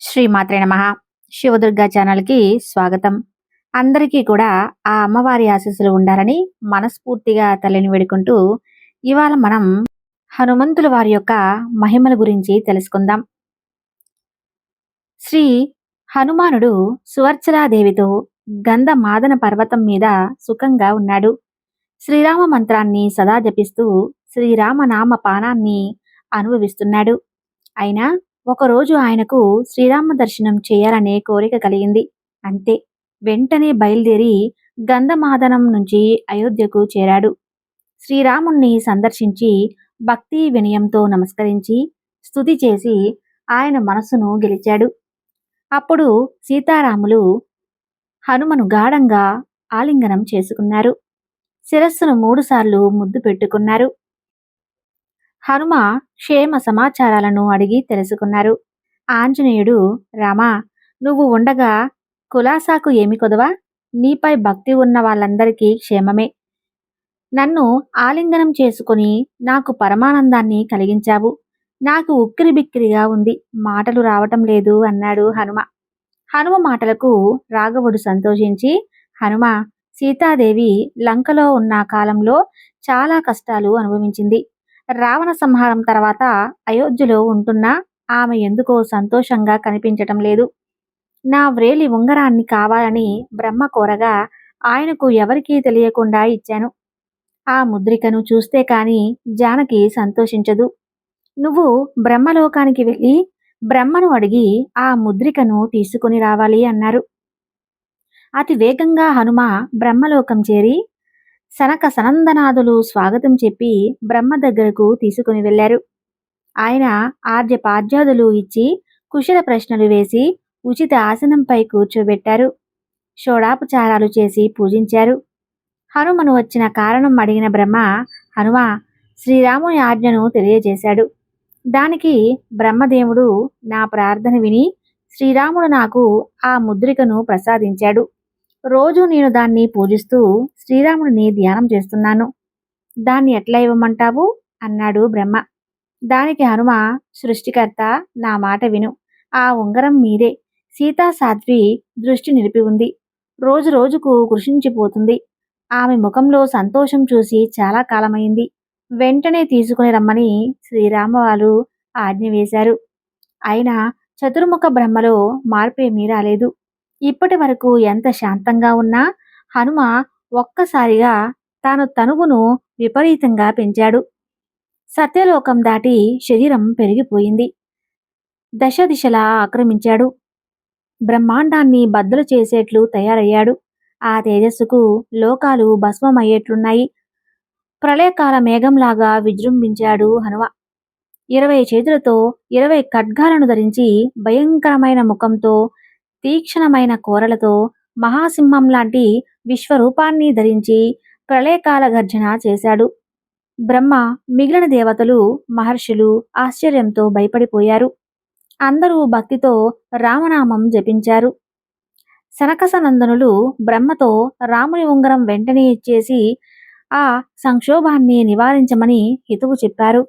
శ్రీమాత్రే నమ. శివదుర్గా ఛానల్కి స్వాగతం. అందరికీ కూడా ఆ అమ్మవారి ఆశీస్సులు ఉండాలని మనస్ఫూర్తిగా తల్లిని వేడుకుంటూ ఇవాళ మనం హనుమంతుల వారి యొక్క మహిమల గురించి తెలుసుకుందాం. శ్రీ హనుమానుడు సువర్చలాదేవితో గంధ మాదన పర్వతం మీద సుఖంగా ఉన్నాడు. శ్రీరామ మంత్రాన్ని సదా జపిస్తూ శ్రీరామనామ పానాన్ని అనుభవిస్తున్నాడు. అయినా ఒకరోజు ఆయనకు శ్రీరామ దర్శనం చేయాలనే కోరిక కలిగింది. అంతే. వెంటనే బయలుదేరి గంధమాదనం నుంచి అయోధ్యకు చేరాడు. శ్రీరాముణ్ణి సందర్శించి భక్తి వినయంతో నమస్కరించి స్థుతి చేసి ఆయన మనస్సును గెలిచాడు. అప్పుడు సీతారాములు హనుమను గాఢంగా ఆలింగనం చేసుకున్నారు. శిరస్సును మూడుసార్లు ముద్దు పెట్టుకున్నారు. హనుమ క్షేమ సమాచారాలను అడిగి తెలుసుకున్నారు. ఆంజనేయుడు రామా నువ్వు ఉండగా కులాసాకు ఏమి కొదవా? నీపై భక్తి ఉన్న వాళ్ళందరికీ క్షేమమే. నన్ను ఆలింగనం చేసుకుని నాకు పరమానందాన్ని కలిగించావు. నాకు ఉక్కిరి బిక్కిరిగా ఉంది. మాటలు రావటం లేదు అన్నాడు హనుమ. హనుమ మాటలకు రాఘవుడు సంతోషించి హనుమ సీతాదేవి లంకలో ఉన్న కాలంలో చాలా కష్టాలు అనుభవించింది. రావణ సంహారం తర్వాత అయోధ్యలో ఉంటున్నా ఆమె ఎందుకో సంతోషంగా కనిపించటం లేదు. నా వ్రేలి ఉంగరాన్ని కావాలని బ్రహ్మ కోరగా ఆయనకు ఎవరికీ తెలియకుండా ఇచ్చాను. ఆ ముద్రికను చూస్తే కాని జానకి సంతోషించదు. నువ్వు బ్రహ్మలోకానికి వెళ్ళి బ్రహ్మను అడిగి ఆ ముద్రికను తీసుకుని రావాలి అన్నారు. అతి వేగంగా హనుమ బ్రహ్మలోకం చేరి సనక సనందనాథులు స్వాగతం చెప్పి బ్రహ్మ దగ్గరకు తీసుకుని వెళ్ళారు ఆయన ఆర్య పాద్యాదులు ఇచ్చి కుశల ప్రశ్నలు వేసి ఉచిత ఆసనంపై కూర్చోబెట్టారు. షోడాపచారాలు చేసి పూజించారు. హనుమను వచ్చిన కారణం అడిగిన బ్రహ్మ హనుమ శ్రీరాముని ఆజ్ఞను తెలియజేశాడు. దానికి బ్రహ్మదేవుడు నా ప్రార్థన విని శ్రీరాముడు నాకు ఆ ముద్రికను ప్రసాదించాడు. రోజు నేను దాన్ని పూజిస్తూ శ్రీరాముడిని ధ్యానం చేస్తున్నాను. దాన్ని ఎట్లా ఇవ్వమంటావు? అన్నాడు బ్రహ్మ. దానికి హనుమ సృష్టికర్త నా మాట విను. ఆ ఉంగరం మీదే. సీతా సాధ్వి దృష్టి నిలిపి ఉంది. రోజు రోజుకు కృషించిపోతుంది. ఆమె ముఖంలో సంతోషం చూసి చాలా కాలమైంది. వెంటనే తీసుకుని రమ్మని శ్రీరామ వాళ్ళు ఆజ్ఞ వేశారు. అయినా చతుర్ముఖ బ్రహ్మలో మార్పేమీ రాలేదు. ఇప్పటి వరకు ఎంత శాంతంగా ఉన్నా హనుమ ఒక్కసారిగా తాను తనువును విపరీతంగా పెంచాడు. సత్యలోకం దాటి శరీరం పెరిగిపోయింది. దశ దిశలా ఆక్రమించాడు. బ్రహ్మాండాన్ని బద్దలు చేసేట్లు తయారయ్యాడు. ఆ తేజస్సుకు లోకాలు భస్మమయ్యేట్లున్నాయి. ప్రళయకాల మేఘంలాగా విజృంభించాడు హనుమ. ఇరవై చేతులతో ఇరవై ఖడ్గాలను ధరించి భయంకరమైన ముఖంతో తీక్షణమైన కోరలతో మహాసింహం లాంటి విశ్వరూపాన్ని ధరించి ప్రళయకాల గర్జన చేశాడు. బ్రహ్మ మిగిలిన దేవతలు మహర్షులు ఆశ్చర్యంతో భయపడిపోయారు. అందరూ భక్తితో రామనామం జపించారు. సనకసనందనులు బ్రహ్మతో రాముని ఉంగరం వెంటనే ఇచ్చేసి ఆ సంక్షోభాన్ని నివారించమని హితువు చెప్పారు.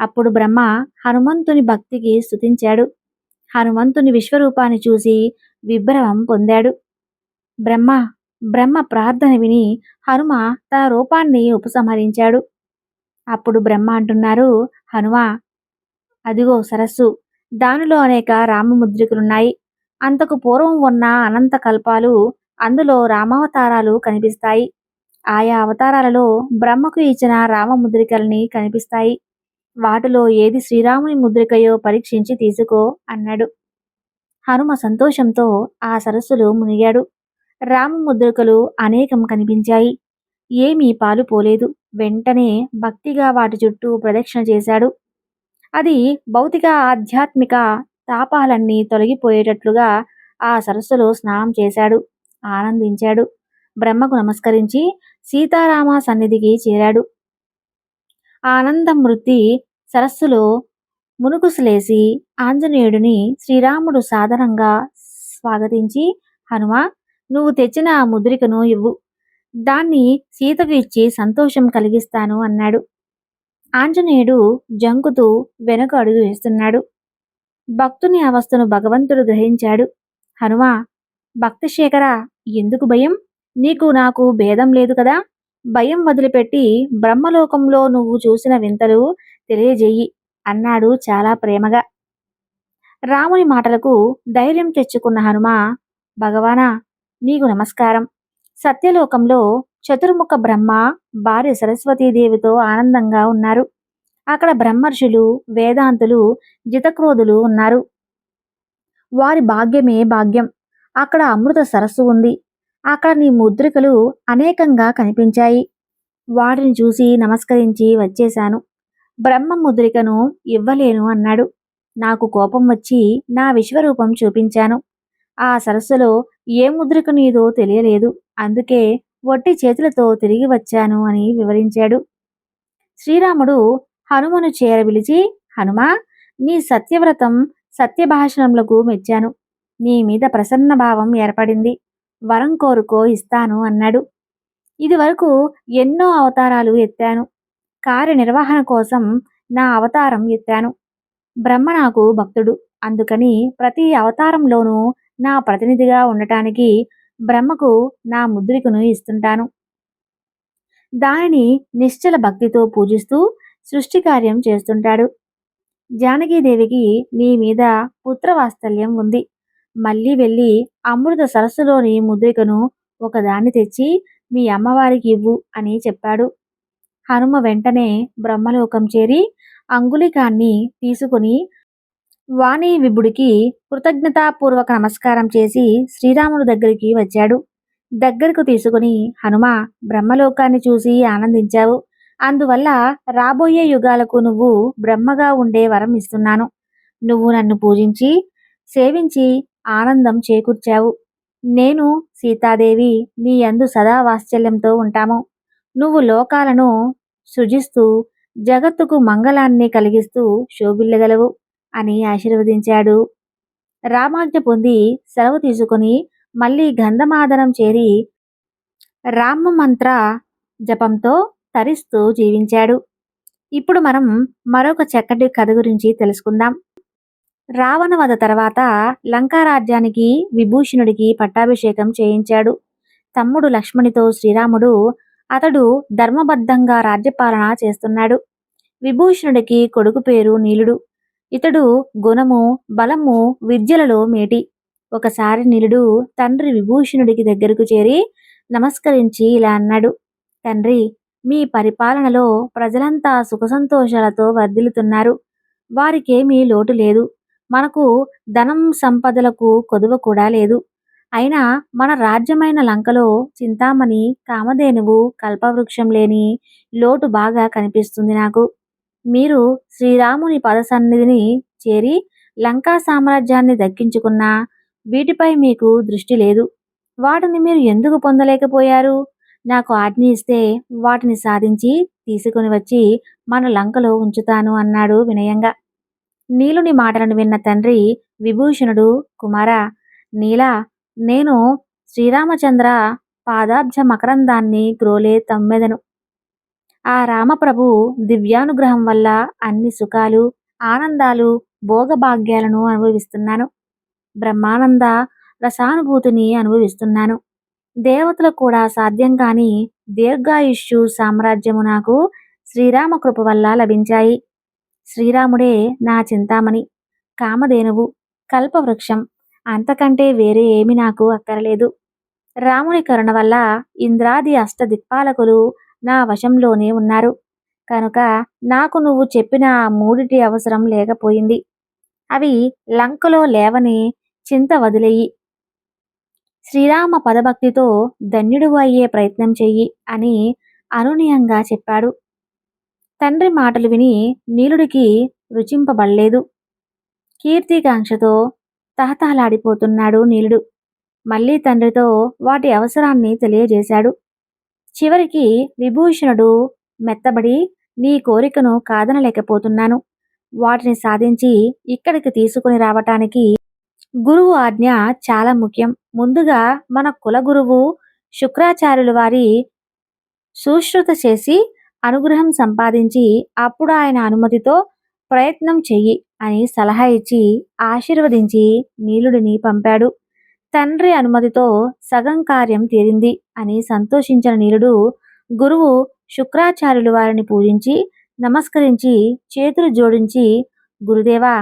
అప్పుడు బ్రహ్మ హనుమంతుని భక్తికి స్తుతించాడు. హనుమంతుని విశ్వరూపాన్ని చూసి విభ్రమం పొందాడు. బ్రహ్మ బ్రహ్మ ప్రార్థన విని హనుమ తన రూపాన్ని ఉపసంహరించాడు. అప్పుడు బ్రహ్మ అంటున్నారు హనుమ అదిగో సరస్సు దానిలో అనేక రామముద్రికలున్నాయి. అంతకు పూర్వం ఉన్న అనంత కల్పాలు అందులో రామావతారాలు కనిపిస్తాయి. ఆయా అవతారాలలో బ్రహ్మకు ఇచ్చిన రామముద్రికల్ని కనిపిస్తాయి. వాటిలో ఏది శ్రీరాముని ముద్రికయో పరీక్షించి తీసుకో అన్నాడు. హనుమ సంతోషంతో ఆ సరస్సులో మునిగాడు. రాము ముద్రికలు అనేకం కనిపించాయి. ఏమీ పాలు పోలేదు. వెంటనే భక్తిగా వాటి చుట్టూ ప్రదక్షిణ చేశాడు. అది భౌతిక ఆధ్యాత్మిక తాపాలన్నీ తొలగిపోయేటట్లుగా ఆ సరస్సులో స్నానం చేశాడు. ఆనందించాడు. బ్రహ్మకు నమస్కరించి సీతారామ సన్నిధికి చేరాడు. ఆనంద మృతి సరస్సులో మునుకుసులేసి ఆంజనేయుడిని శ్రీరాముడు సాధారణంగా స్వాగతించి హనుమ నువ్వు తెచ్చిన ఆ ముద్రికను ఇవ్వు. దాన్ని సీతకు ఇచ్చి సంతోషం కలిగిస్తాను అన్నాడు. ఆంజనేయుడు జంకుతూ వెనుక అడుగు వేస్తున్నాడు. భక్తుని అవస్థను భగవంతుడు గ్రహించాడు. హనుమా భక్తశేఖర ఎందుకు భయం? నీకు నాకు భేదం లేదు కదా? భయం వదిలిపెట్టి బ్రహ్మలోకంలో నువ్వు చూసిన వింతలు తెలియజేయి అన్నాడు చాలా ప్రేమగా. రాముని మాటలకు ధైర్యం తెచ్చుకున్న హనుమ భగవానా నీకు నమస్కారం. సత్యలోకంలో చతుర్ముఖ బ్రహ్మ భార్య సరస్వతీదేవితో ఆనందంగా ఉన్నారు. అక్కడ బ్రహ్మర్షులు వేదాంతులు జితక్రోధులు ఉన్నారు. వారి భాగ్యమే భాగ్యం. అక్కడ అమృత సరస్సు ఉంది. అక్కడ నీ ముద్రికలు అనేకంగా కనిపించాయి. వాటిని చూసి నమస్కరించి వచ్చేశాను. బ్రహ్మ ముద్రికను ఇవ్వలేను అన్నాడు. నాకు కోపం వచ్చి నా విశ్వరూపం చూపించాను. ఆ సరస్సులో ఏ ముద్రిక నీదో తెలియలేదు. అందుకే వట్టి చేతులతో తిరిగి వచ్చాను అని వివరించాడు. శ్రీరాముడు హనుమను చేరబిలిచి హనుమా నీ సత్యవ్రతం సత్యభాషణములకు మెచ్చాను. నీ మీద ప్రసన్న భావం ఏర్పడింది. వరం కోరుకో ఇస్తాను అన్నాడు. ఇదివరకు ఎన్నో అవతారాలు ఎత్తాను. కార్యనిర్వహణ కోసం నా అవతారం ఎత్తాను. బ్రహ్మ నాకు భక్తుడు. అందుకని ప్రతి అవతారంలోనూ నా ప్రతినిధిగా ఉండటానికి బ్రహ్మకు నా ముద్రికను ఇస్తుంటాను. దానిని నిశ్చల భక్తితో పూజిస్తూ సృష్టి కార్యం చేస్తుంటాడు. జానకీదేవికి నీ మీద పుత్రవాత్సల్యం ఉంది. మళ్ళీ వెళ్ళి అమృత సరస్సులోని ముద్రికను ఒకదాన్ని తెచ్చి మీ అమ్మవారికి ఇవ్వు అని చెప్పాడు. హనుమ వెంటనే బ్రహ్మలోకం చేరి అంగులికాన్ని తీసుకుని వాణి విభుడికి కృతజ్ఞతాపూర్వక నమస్కారం చేసి శ్రీరాముడు దగ్గరికి వచ్చాడు. దగ్గరకు తీసుకుని హనుమ బ్రహ్మలోకాన్ని చూసి ఆనందించావు. అందువల్ల రాబోయే యుగాలకు నువ్వు బ్రహ్మగా ఉండే వరం ఇస్తున్నాను. నువ్వు నన్ను పూజించి సేవించి ఆనందం చేకూర్చావు. నేను సీతాదేవి నీ యందు సదా వాత్సల్యంతో ఉంటాము. నువ్వు లోకాలను సృజిస్తూ జగత్తుకు మంగళాన్ని కలిగిస్తూ శోభిల్లగలవు అని ఆశీర్వదించాడు. రామాజ్ఞ పొంది సెలవు తీసుకుని మళ్ళీ గంధమాదనం చేరి రామ మంత్ర జపంతో తరిస్తూ జీవించాడు. ఇప్పుడు మనం మరొక చక్కటి కథ గురించి తెలుసుకుందాం. రావణ వధ తర్వాత లంకారాజ్యానికి విభూషణుడికి పట్టాభిషేకం చేయించాడు. తమ్ముడు లక్ష్మణితో శ్రీరాముడు అతడు ధర్మబద్ధంగా రాజ్యపాలన చేస్తున్నాడు. విభూషణుడికి కొడుకు పేరు నీలుడు. ఇతడు గుణము బలము విద్యలలో మేటి. ఒకసారి నీలుడు తండ్రి విభూషణుడికి దగ్గరకు చేరి నమస్కరించి ఇలా అన్నాడు. తండ్రి మీ పరిపాలనలో ప్రజలంతా సుఖసంతోషాలతో వర్ధిల్లుతున్నారు. వారికేమీ లోటు లేదు. మనకు ధనం సంపదలకు కొదువ కూడా లేదు. అయినా మన రాజ్యమైన లంకలో చింతామణి కామధేనువు కల్పవృక్షం లేని లోటు బాగా కనిపిస్తుంది నాకు. మీరు శ్రీరాముని పదసన్నిధిని చేరి లంకా సామ్రాజ్యాన్ని దక్కించుకున్నా వీటిపై మీకు దృష్టి లేదు. వాటిని మీరు ఎందుకు పొందలేకపోయారు? నాకు ఆజ్ఞ ఇస్తే వాటిని సాధించి తీసుకుని వచ్చి మన లంకలో ఉంచుతాను అన్నాడు వినయంగా. నీలుని మాటలను విన్న తండ్రి విభూషణుడు కుమార నీలా నేను శ్రీరామచంద్ర పాదాబ్జ మకరందాన్ని గ్రోలే తమ్మెదను. ఆ రామప్రభు దివ్యానుగ్రహం వల్ల అన్ని సుఖాలు ఆనందాలు భోగభాగ్యాలను అనుభవిస్తున్నాను. బ్రహ్మానంద రసానుభూతిని అనుభవిస్తున్నాను. దేవతలు కూడా సాధ్యం కాని దీర్ఘాయుష్యు సామ్రాజ్యము నాకు శ్రీరామ కృప వల్ల లభించాయి. శ్రీరాముడే నా చింతామణి. కామధేనువు కల్పవృక్షం అంతకంటే వేరే ఏమి నాకు అక్కరలేదు. రాముని కరుణ వల్ల ఇంద్రాది అష్టదిక్పాలకులు నా వశంలోనే ఉన్నారు. కనుక నాకు నువ్వు చెప్పిన మూడిటి అవసరం లేకపోయింది. అవి లంకలో లేవని చింత వదిలేయి. శ్రీరామ పదభక్తితో ధన్యుడు అయ్యే ప్రయత్నం చెయ్యి అని అనునయంగా చెప్పాడు. తండ్రి మాటలు విని నీలుడికి రుచింపబడలేదు. కీర్తికాంక్షతో తహతహలాడిపోతున్నాడు నీలుడు. మళ్ళీ తండ్రితో వాటి అవసరాన్ని తెలియజేశాడు. చివరికి విభూషణుడు మెత్తబడి నీ కోరికను కాదనలేకపోతున్నాను. వాటిని సాధించి ఇక్కడికి తీసుకుని రావటానికి గురువు ఆజ్ఞ చాలా ముఖ్యం. ముందుగా మన కుల గురువు శుక్రాచార్యుల వారి సుశ్రుత చేసి అనుగ్రహం సంపాదించి అప్పుడు ఆయన అనుమతితో ప్రయత్నం చెయ్యి అని సలహా ఇచ్చి ఆశీర్వదించి నీలుడిని పంపాడు. తండ్రి అనుమతితో సగం కార్యం తీరింది అని సంతోషించిన నీలుడు గురువు శుక్రాచార్యులు వారిని పూజించి నమస్కరించి చేతులు జోడించి గురుదేవా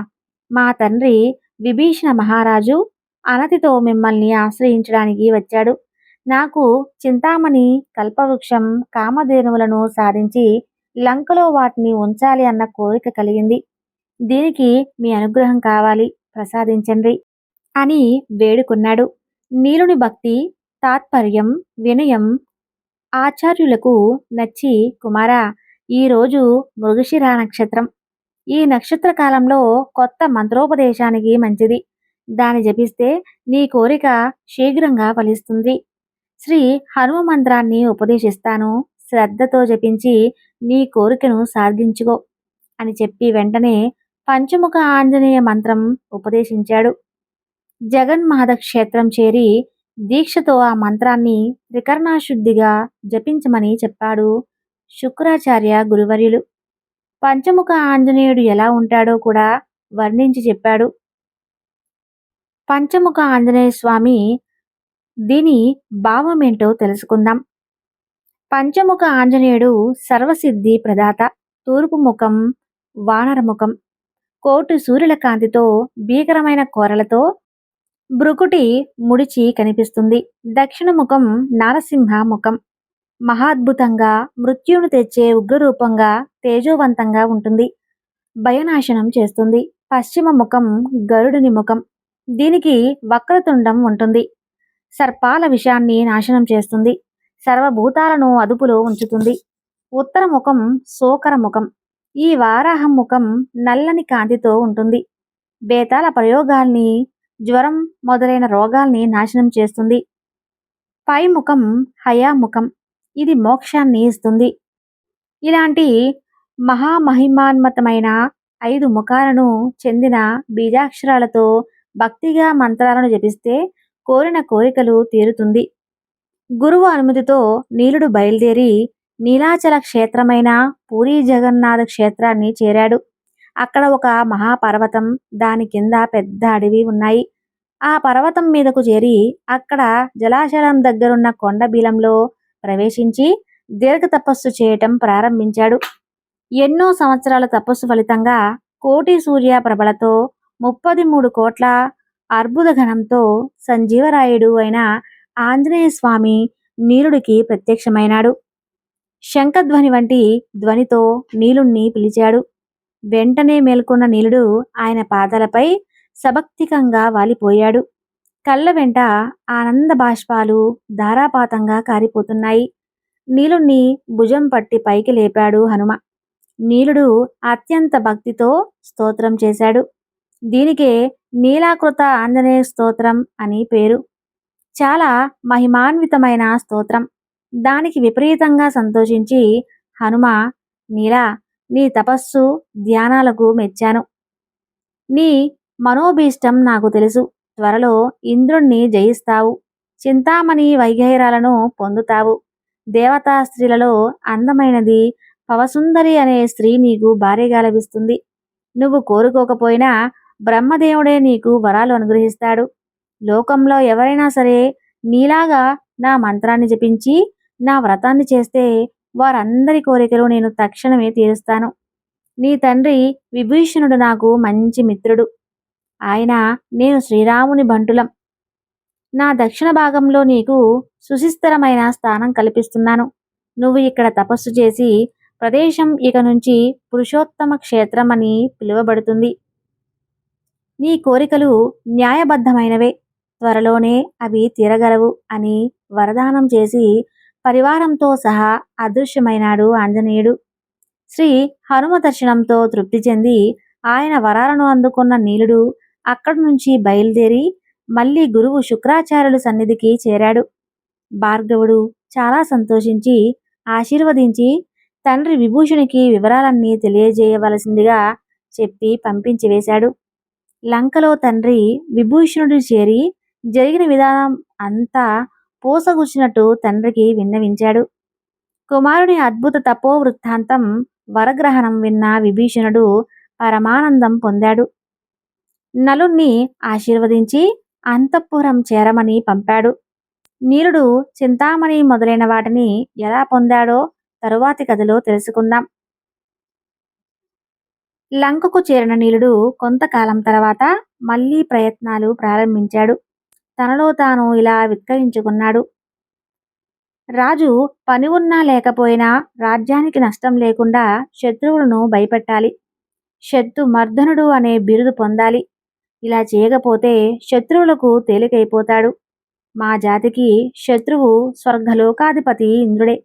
మా తండ్రి విభీషణ మహారాజు అనతితో మిమ్మల్ని ఆశ్రయించడానికి వచ్చాడు. నాకు చింతామణి కల్పవృక్షం కామధేనువులను సాధించి లంకలో వాటిని ఉంచాలి అన్న కోరిక కలిగింది. దీనికి మీ అనుగ్రహం కావాలి. ప్రసాదించండి అని వేడుకున్నాడు. నీలుని భక్తి తాత్పర్యం వినయం ఆచార్యులకు నచ్చి కుమారా ఈరోజు మృగశిరా నక్షత్రం. ఈ నక్షత్ర కాలంలో కొత్త మంత్రోపదేశానికి మంచిది. దాని జపిస్తే నీ కోరిక శీఘ్రంగా ఫలిస్తుంది. శ్రీ హనుమ మంత్రాన్ని ఉపదేశిస్తాను. శ్రద్ధతో జపించి నీ కోరికను సాధించుకో అని చెప్పి వెంటనే పంచముఖ ఆంజనేయ మంత్రం ఉపదేశించాడు. జగన్మాధ క్షేత్రం చేరి దీక్షతో ఆ మంత్రాన్ని త్రికరణాశుద్ధిగా జపించమని చెప్పాడు శుక్రాచార్య గురువర్యులు. పంచముఖ ఆంజనేయుడు ఎలా ఉంటాడో కూడా వర్ణించి చెప్పాడు. పంచముఖ ఆంజనేయ స్వామి దీని భావమేంటో తెలుసుకుందాం. పంచముఖ ఆంజనేయుడు సర్వసిద్ధి ప్రదాత తూర్పు ముఖం వానర ముఖం. కోటు సూర్యుల కాంతితో భీకరమైన కోరలతో బ్రుకుటి ముడిచి కనిపిస్తుంది. దక్షిణ ముఖం నారసింహ ముఖం. మహాద్భుతంగా మృత్యువును తెచ్చే ఉగ్రరూపంగా తేజోవంతంగా ఉంటుంది. భయనాశనం చేస్తుంది. పశ్చిమ ముఖం గరుడుని ముఖం. దీనికి వక్రతుండం ఉంటుంది. సర్పాల విషయాన్ని నాశనం చేస్తుంది. సర్వభూతాలను అదుపులో ఉంచుతుంది. ఉత్తర ముఖం సోకర ముఖం. ఈ వారాహం ముఖం నల్లని కాంతితో ఉంటుంది. బేతాల ప్రయోగాల్ని జ్వరం మొదలైన రోగాల్ని నాశనం చేస్తుంది. పై ముఖం హయాముఖం ఇది మోక్షాన్ని ఇస్తుంది. ఇలాంటి మహామహిమాన్మతమైన ఐదు ముఖాలను చెందిన బీజాక్షరాలతో భక్తిగా మంత్రాలను జపిస్తే కోరిన కోరికలు తీరుతుంది. గురువు అనుమతితో నీలుడు బయలుదేరి నీలాచల క్షేత్రమైన పూరీ జగన్నాథ క్షేత్రాన్ని చేరాడు. అక్కడ ఒక మహాపర్వతం దాని కింద పెద్ద అడవి ఉన్నాయి. ఆ పర్వతం మీదకు చేరి అక్కడ జలాశయం దగ్గరున్న కొండ బీలంలో ప్రవేశించి దీర్ఘ తపస్సు చేయటం ప్రారంభించాడు. ఎన్నో సంవత్సరాల తపస్సు ఫలితంగా కోటి సూర్య ప్రభలతో ముప్పది మూడు కోట్ల అర్బుద ఘనంతో సంజీవరాయుడు అయిన ఆంజనేయ స్వామి నీలుడికి ప్రత్యక్షమైనాడు. శంఖధ్వని వంటి ధ్వనితో నీలుణ్ణి పిలిచాడు. వెంటనే మేల్కొన్న నీలుడు ఆయన పాదాలపై సభక్తికంగా వాలిపోయాడు. కళ్ళ వెంట ఆనంద బాష్పాలు ధారాపాతంగా కారిపోతున్నాయి. నీలుణ్ణి భుజం పట్టి పైకి లేపాడు హనుమ. నీలుడు అత్యంత భక్తితో స్తోత్రం చేశాడు. దీనికే నీలాకృత ఆంజనేయ స్తోత్రం అని పేరు. చాలా మహిమాన్వితమైన స్తోత్రం. దానికి విపరీతంగా సంతోషించి హనుమ నీలా నీ తపస్సు ధ్యానాలకు మెచ్చాను. నీ మనోభీష్టం నాకు తెలుసు. త్వరలో ఇంద్రుణ్ణి జయిస్తావు. చింతామణి వైగైరాలను పొందుతావు. దేవతా స్త్రీలలో అందమైనది పవసుందరి అనే స్త్రీ నీకు భార్యగా లభిస్తుంది. నువ్వు కోరుకోకపోయినా బ్రహ్మదేవుడే నీకు వరాలు అనుగ్రహిస్తాడు. లోకంలో ఎవరైనా సరే నీలాగా నా మంత్రాన్ని జపించి నా వ్రతాన్ని చేస్తే వారందరి కోరికలు నేను తక్షణమే తీరుస్తాను. నీ తండ్రి విభీషణుడు నాకు మంచి మిత్రుడు. ఆయన నేను శ్రీరాముని బంటులం. నా దక్షిణ భాగంలో నీకు సుశిస్తరమైన స్థానం కల్పిస్తున్నాను. నువ్వు ఇక్కడ తపస్సు చేసి ప్రదేశం ఇక నుంచి పురుషోత్తమ క్షేత్రం అని పిలువబడుతుంది. నీ కోరికలు న్యాయబద్ధమైనవే. త్వరలోనే అవి తీరగలవు అని వరదానం చేసి పరివారంతో సహా అదృశ్యమైనాడు ఆంజనేయుడు. శ్రీ హనుమ దర్శనంతో తృప్తి చెంది ఆయన వరాలను అందుకున్న నీలుడు అక్కడి నుంచి బయలుదేరి మళ్ళీ గురువు శుక్రాచార్యుల సన్నిధికి చేరాడు. భార్గవుడు చాలా సంతోషించి ఆశీర్వదించి తండ్రి విభూషణికి వివరాలన్నీ తెలియజేయవలసిందిగా చెప్పి పంపించి వేశాడు. లంకలో తండ్రి విభూషణుడు చేరి జరిగిన విధానం అంతా పూసగుచ్చినట్టు తండ్రికి విన్నవించాడు. కుమారుడి అద్భుత తపో వృత్తాంతం వరగ్రహణం విన్న విభీషణుడు పరమానందం పొందాడు. నలుణ్ణి ఆశీర్వదించి అంతఃపురం చేరమని పంపాడు. నీలుడు చింతామణి మొదలైన వాటిని ఎలా పొందాడో తరువాతి కథలో తెలుసుకుందాం. లంకకు చేరిన నీలుడు కొంతకాలం తర్వాత మళ్ళీ ప్రయత్నాలు ప్రారంభించాడు. తనలో తాను ఇలా విక్రయించుకున్నాడు. రాజు పని ఉన్నా లేకపోయినా రాజ్యానికి నష్టం లేకుండా శత్రువులను భయపెట్టాలి. శత్రు మర్దనుడు అనే బిరుదు పొందాలి. ఇలా చేయకపోతే శత్రువులకు తేలికైపోతాడు. మా జాతికి శత్రువు స్వర్గలోకాధిపతి ఇంద్రుడే.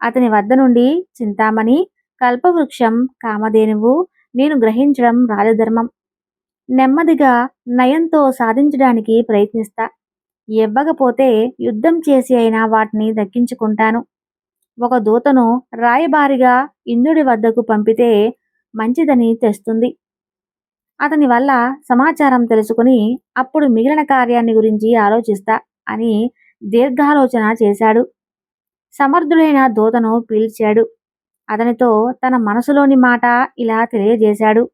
అతని వద్ద నుండి చింతామణి కల్పవృక్షం కామధేనువు నేను గ్రహించడం రాజధర్మం నెమ్మదిగా నయంతో సాధించడానికి ప్రయత్నిస్తా. ఇవ్వకపోతే యుద్ధం చేసి అయినా వాటిని దక్కించుకుంటాను. ఒక దూతను రాయబారిగా ఇంద్రుడి వద్దకు పంపితే మంచిదని తెస్తుంది. అతని వల్ల సమాచారం తెలుసుకుని అప్పుడు మిగిలిన కార్యాన్ని గురించి ఆలోచిస్తా అని దీర్ఘాలోచన చేశాడు. సమర్థుడైన దూతను పీల్చాడు. అతనితో తన మనసులోని మాట ఇలా తెలియజేశాడు.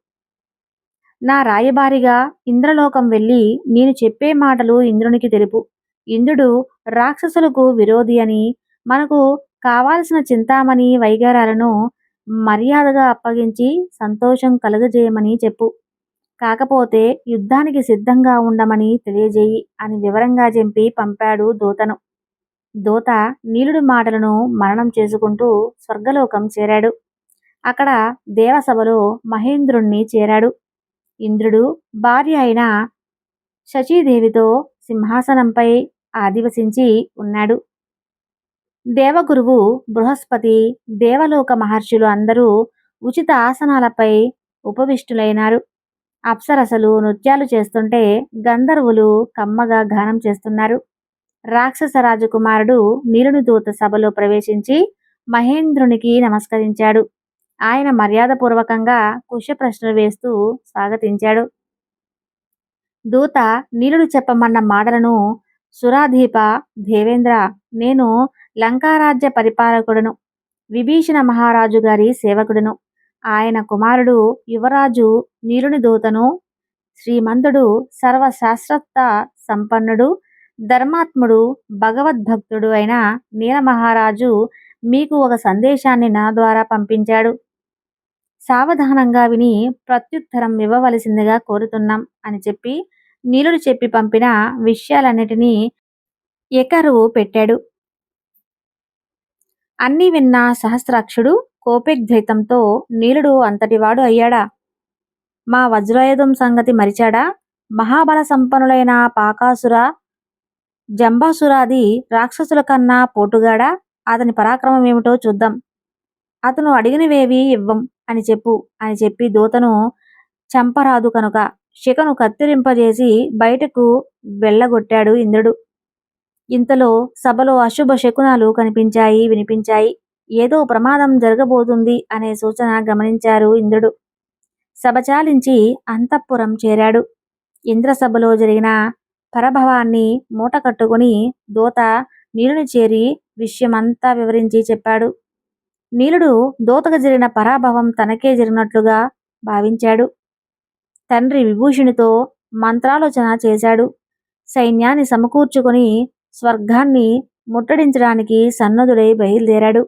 నా రాయబారిగా ఇంద్రలోకం వెళ్ళి నేను చెప్పే మాటలు ఇంద్రునికి తెలుపు. ఇంద్రుడు రాక్షసులకు విరోధి అని మనకు కావాల్సిన చింతామణి వైగారాలను మర్యాదగా అప్పగించి సంతోషం కలుగజేయమని చెప్పు. కాకపోతే యుద్ధానికి సిద్ధంగా ఉండమని తెలియజేయి అని వివరంగా చెప్పి పంపాడు దూతను. దూత నీలుడి మాటలను మరణం చేసుకుంటూ స్వర్గలోకం చేరాడు. అక్కడ దేవసభలో మహేంద్రుణ్ణి చేరాడు. ఇంద్రుడు భార్య అయిన శచీదేవితో సింహాసనంపై ఆదివసించి ఉన్నాడు. దేవగురువు బృహస్పతి దేవలోక మహర్షులు అందరూ ఉచిత ఆసనాలపై ఉపవిష్టులైనారు. అప్సరసలు నృత్యాలు చేస్తుంటే గంధర్వులు కమ్మగా గానం చేస్తున్నారు. రాక్షస రాజకుమారుడు నీలుని దూత సభలో ప్రవేశించి మహేంద్రునికి నమస్కరించాడు. ఆయన మర్యాదపూర్వకంగా కుశ ప్రశ్నలు వేస్తూ స్వాగతించాడు. దూత నీలుడు చెప్పమన్న మాటలను సురాధీప దేవేంద్ర నేను లంకారాజ్య పరిపాలకుడును. విభీషణ మహారాజు గారి సేవకుడును. ఆయన కుమారుడు యువరాజు నీలుని దూతను. శ్రీమంతుడు సర్వశాస్త్రత్వ సంపన్నుడు. ధర్మాత్ముడు భగవద్భక్తుడు అయిన నీలమహారాజు మీకు ఒక సందేశాన్ని నా ద్వారా పంపించాడు. సావధానంగా విని ప్రత్యుత్తరం ఇవ్వవలసిందిగా కోరుతున్నాం అని చెప్పి నీలుడు చెప్పి పంపిన విషయాలన్నిటినీ ఎకరువు పెట్టాడు. అన్నీ విన్న సహస్రాక్షుడు కోపిగ్ధైతంతో నీలుడు అంతటివాడు అయ్యాడా? మా వజ్రాయుధం సంగతి మరిచాడా? మహాబల సంపన్నులైన పాకాసుర జంబాసురాది రాక్షసుల కన్నా పోటుగాడా? అతని పరాక్రమం ఏమిటో చూద్దాం. అతను అడిగినవేవి ఇవ్వం అని చెప్పు అని చెప్పి దూతను చంపరాదు కనుక. శిఖను కత్తిరింపజేసి బయటకు వెళ్ళగొట్టాడు ఇంద్రుడు. ఇంతలో సభలో అశుభ శకునాలు కనిపించాయి వినిపించాయి. ఏదో ప్రమాదం జరగబోతుంది అనే సూచన గమనించారు ఇంద్రుడు. సభ చాలించి అంతఃపురం చేరాడు. ఇంద్రసభలో జరిగిన పరభవాన్ని మూట కట్టుకుని దూత నీలుని చేరి విషయమంతా వివరించి చెప్పాడు. నీలుడు దూతకు జరిగిన పరాభవం తనకే జరిగినట్లుగా భావించాడు. తండ్రి విభూషణితో మంత్రాలోచన చేశాడు. సైన్యాన్ని సమకూర్చుకొని స్వర్గాన్ని ముట్టడించడానికి సన్నదుడై బయలుదేరాడు.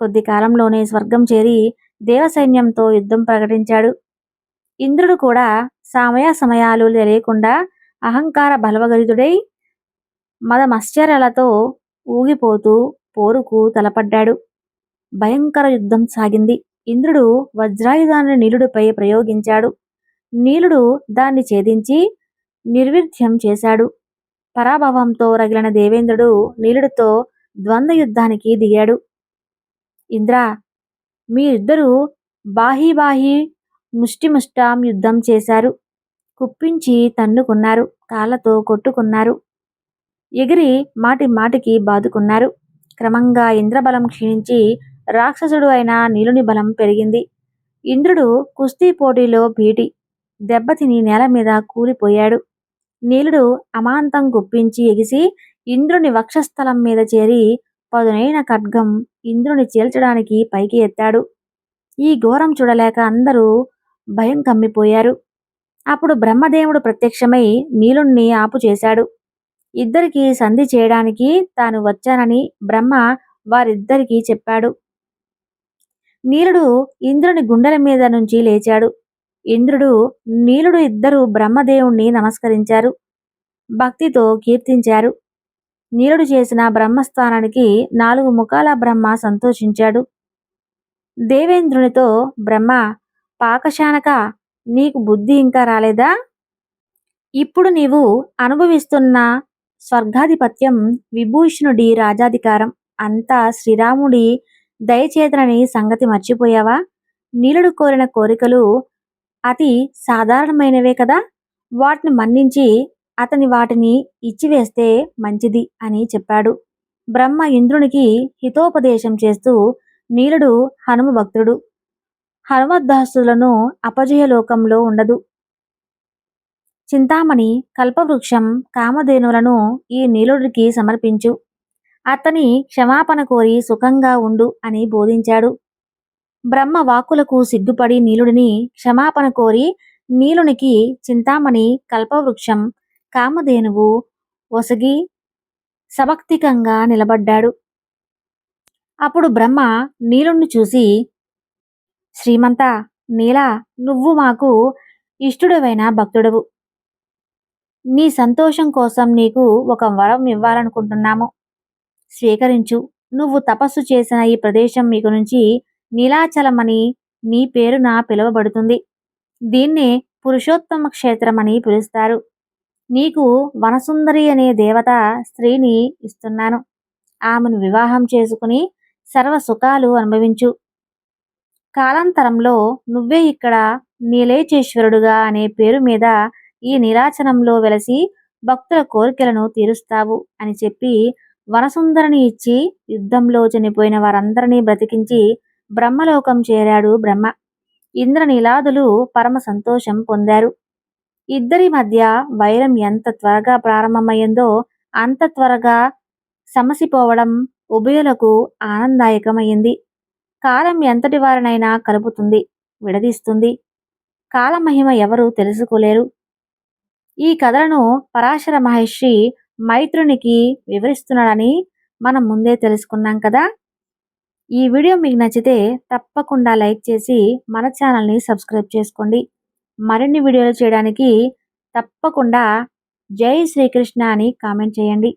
కొద్ది కాలంలోనే స్వర్గం చేరి దేవసైన్యంతో యుద్ధం ప్రకటించాడు. ఇంద్రుడు కూడా సమయ సమయాలు తెలియకుండా అహంకార బలవగరితుడై మదమశ్చర్యలతో ఊగిపోతూ పోరుకు తలపడ్డాడు. భయంకర యుద్ధం సాగింది. ఇంద్రుడు వజ్రాయుధాన్ని నీలుడిపై ప్రయోగించాడు. నీలుడు దాన్ని ఛేదించి నిర్విధ్యం చేశాడు. పరాభవంతో రగిలిన దేవేంద్రుడు నీలుడితో ద్వంద్వ యుద్ధానికి దిగాడు. ఇంద్ర మీరిద్దరూ బాహీ ముష్టిముష్టాం యుద్ధం చేశారు. కుప్పించి తన్నుకున్నారు. కాళ్ళతో కొట్టుకున్నారు. ఎగిరి మాటి మాటికి బాదుకున్నారు. క్రమంగా ఇంద్రబలం క్షీణించి రాక్షసుడు అయిన నీలుని బలం పెరిగింది. ఇంద్రుడు కుస్తీ పోటీలో భీటి. దెబ్బతిని నేల మీద కూలిపోయాడు. నీలుడు అమాంతం గుప్పించి ఎగిసి ఇంద్రుని వక్షస్థలం మీద చేరి పదునైన ఖడ్గం ఇంద్రుని చీల్చడానికి పైకి ఎత్తాడు. ఈ ఘోరం చూడలేక అందరూ భయం కమ్మిపోయారు. అప్పుడు బ్రహ్మదేవుడు ప్రత్యక్షమై నీలుణ్ణి ఆపు చేశాడు. ఇద్దరికి సంధి చేయడానికి తాను వచ్చానని బ్రహ్మ వారిద్దరికీ చెప్పాడు. నీలుడు ఇంద్రుని గుండెల మీద నుంచి లేచాడు. ఇంద్రుడు నీలుడు ఇద్దరు బ్రహ్మదేవుణ్ణి నమస్కరించారు. భక్తితో కీర్తించారు. నీలుడు చేసిన బ్రహ్మస్థానానికి నాలుగు ముఖాల బ్రహ్మ సంతోషించాడు. దేవేంద్రునితో బ్రహ్మ పాకశానక నీకు బుద్ధి ఇంకా రాలేదా? ఇప్పుడు నీవు అనుభవిస్తున్న స్వర్గాధిపత్యం విభూషణుడి రాజాధికారం. అంతా శ్రీరాముడి దయచేతనని సంగతి మర్చిపోయావా? నీలుడు కోరిన కోరికలు అతి సాధారణమైనవే కదా? వాటిని మన్నించి అతని వాటిని ఇచ్చివేస్తే మంచిది అని చెప్పాడు. బ్రహ్మ ఇంద్రునికి హితోపదేశం చేస్తూ నీలుడు హనుమ భక్తుడు. హనుమద్దాసులను అపజయలోకంలో ఉండదు. చింతామణి కల్పవృక్షం కామధేనులను ఈ నీలుడికి సమర్పించు. అతని క్షమాపణ కోరి సుఖంగా ఉండు అని బోధించాడు. బ్రహ్మ వాక్కులకు సిగ్గుపడి నీలుడిని క్షమాపణ కోరి నీలునికి చింతామణి కల్పవృక్షం కామధేనువు ఒసగి సభక్తికంగా నిలబడ్డాడు. అప్పుడు బ్రహ్మ నీలుణ్ణి చూసి శ్రీమంత నీలా నువ్వు మాకు ఇష్టుడవైన భక్తుడవు. నీ సంతోషం కోసం నీకు ఒక వరం ఇవ్వాలనుకుంటున్నాము. స్వీకరించు. నువ్వు తపస్సు చేసిన ఈ ప్రదేశం మీకు నుంచి నీలాచలమని నీ పేరున పిలువబడుతుంది. దీన్నే పురుషోత్తమ క్షేత్రం అని పిలుస్తారు. నీకు వనసుందరి అనే దేవత స్త్రీని ఇస్తున్నాను. ఆమెను వివాహం చేసుకుని సర్వ సుఖాలు అనుభవించు. కాలాంతరంలో నువ్వే ఇక్కడ నీలేచేశ్వరుడుగా అనే పేరు మీద ఈ నీలాచలంలో వెలసి భక్తుల కోరికలను తీరుస్తావు అని చెప్పి వనసుందరిని ఇచ్చి యుద్ధంలో చనిపోయిన వారందరినీ బ్రతికించి బ్రహ్మలోకం చేరాడు బ్రహ్మ. ఇంద్రనీలాదులు పరమ సంతోషం పొందారు. ఇద్దరి మధ్య వైరం ఎంత త్వరగా ప్రారంభమయ్యిందో అంత త్వరగా సమసిపోవడం ఉభయులకు ఆనందాయకమైంది కాలం ఎంతటి వారినైనా కలుపుతుంది విడదీస్తుంది. కాలమహిమ ఎవరు తెలుసుకోలేరు. ఈ కథలను పరాశర మహర్షి మైత్రునికి వివరిస్తున్నాడని మనం ముందే తెలుసుకున్నాం కదా. ఈ వీడియో మీకు నచ్చితే తప్పకుండా లైక్ చేసి మన ఛానల్ని సబ్స్క్రైబ్ చేసుకోండి. మరిన్ని వీడియోలు చేయడానికి తప్పకుండా జై శ్రీకృష్ణ అని కామెంట్ చేయండి.